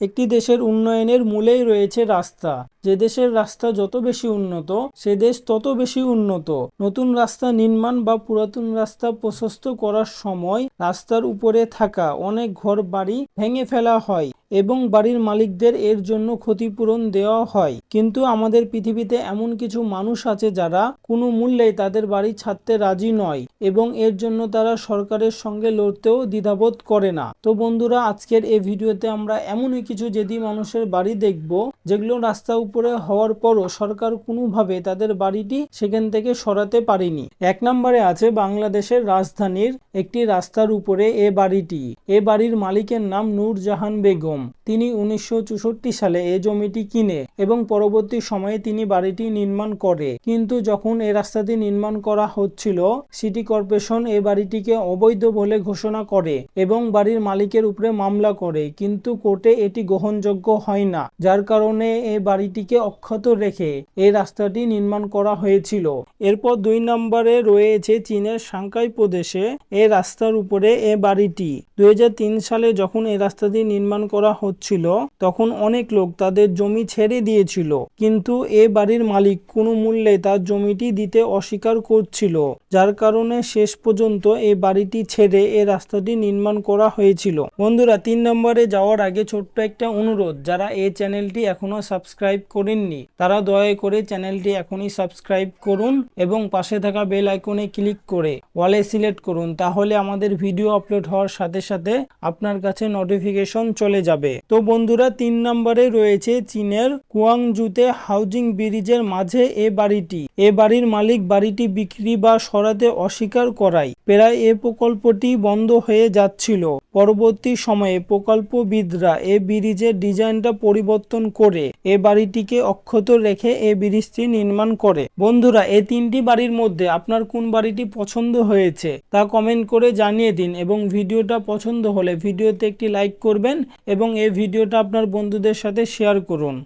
একটি দেশের উন্নয়নের মূলেই রয়েছে রাস্তা। যে দেশের রাস্তা যত বেশি উন্নত, সে দেশ তত বেশি উন্নত। নতুন রাস্তা নির্মাণ বা পুরাতন রাস্তা প্রশস্ত করার সময় রাস্তার উপরে থাকা অনেক ঘর বাড়ি ভেঙে ফেলা হয় এবং বাড়ির মালিকদের এর জন্য ক্ষতিপূরণ দেওয়া হয়। কিন্তু আমাদের পৃথিবীতে এমন কিছু মানুষ আছে যারা কোনো মূল্যেই তাদের বাড়ি ছাড়তে রাজি নয়। এবং এর জন্য তারা সরকারের সঙ্গে লড়তেও দ্বিধাবোধ করে না। তো বন্ধুরা, আজকের এই ভিডিওতে আমরা এমনই কিছু যেদি মানুষের বাড়ি দেখব, যেগুলো রাস্তা উপরে হওয়ার পরও সরকার কোনোভাবে তাদের বাড়িটি সেখান থেকে সরাতে পারেনি। এক নম্বরে আছে বাংলাদেশের রাজধানীর একটি রাস্তার উপরে এ বাড়িটি। এ বাড়ির মালিকের নাম নূরজাহান বেগম। তিনি উনিশশো চৌষট্টি সালে এ জমিটি কিনে এবং পরবর্তী সময়ে তিনি বাড়িটি নির্মাণ করে। কিন্তু যখন এই রাস্তাটি নির্মাণ করা হচ্ছিল, সিটি কর্পোরেশন এ বাড়িটিকে অবৈধ বলে ঘোষণা করে এবং বাড়ির মালিকের উপরে মামলা করে, কিন্তু কোর্টে এটি গ্রহণযোগ্য হয় না, যার কারণে এ বাড়িটিকে অক্ষত রেখে এই রাস্তাটি নির্মাণ করা হয়েছিল। এরপর দুই নম্বরে রয়েছে চীনের সাংকাই প্রদেশে এই রাস্তার উপরে এ বাড়িটি। দুই হাজার তিন সালে যখন এই রাস্তাটি নির্মাণ করা হচ্ছিল, তখন অনেক লোক তাদের জমি ছেড়ে দিয়েছিল, কিন্তু এ বাড়ির মালিক কোনো মূল্যে তার জমিটি দিতে অস্বীকার করছিল, যার কারণে শেষ পর্যন্ত এই বাড়িটি ছেড়ে এই রাস্তাটি নির্মাণ করা হয়েছিল। বন্ধুরা, তিন নম্বরে যাওয়ার আগে ছোট্ট একটা অনুরোধ, যারা এই চ্যানেলটি এখনও সাবস্ক্রাইব করেননি, তারা দয়া করে চ্যানেলটি এখনই সাবস্ক্রাইব করুন এবং পাশে থাকা বেল আইকনে ক্লিক করে ওয়ালে সিলেক্ট করুন, তাহলে আমাদের ভিডিও আপলোড হওয়ার সাথে সাথে আপনার কাছে নোটিফিকেশন চলে যাবে। তো বন্ধুরা, তিন নম্বরে রয়েছে চীনের কুয়াংজুতে হাউজিং ব্রিজের মাঝে এ বাড়িটি। এ বাড়ির মালিক বাড়িটি বিক্রি বা সরাতে অস্বীকার করায়। প্রায় এ প্রকল্পটি বন্ধ হয়ে যাচ্ছিল। পরবর্তী সময়ে প্রকল্পবিদরা এ ব্রিজের ডিজাইনটা পরিবর্তন করে এ বাড়িটিকে অক্ষত রেখে এ ব্রিজটি নির্মাণ করে। বন্ধুরা এই তিনটি বাড়ির মধ্যে আপনার কোন বাড়িটি পছন্দ হয়েছে তা কমেন্ট করে জানিয়ে দিন এবং ভিডিওটা পছন্দ হলে ভিডিওতে একটি লাইক করবেন এবং এই ভিডিওটা আপনার বন্ধুদের সাথে শেয়ার করুন।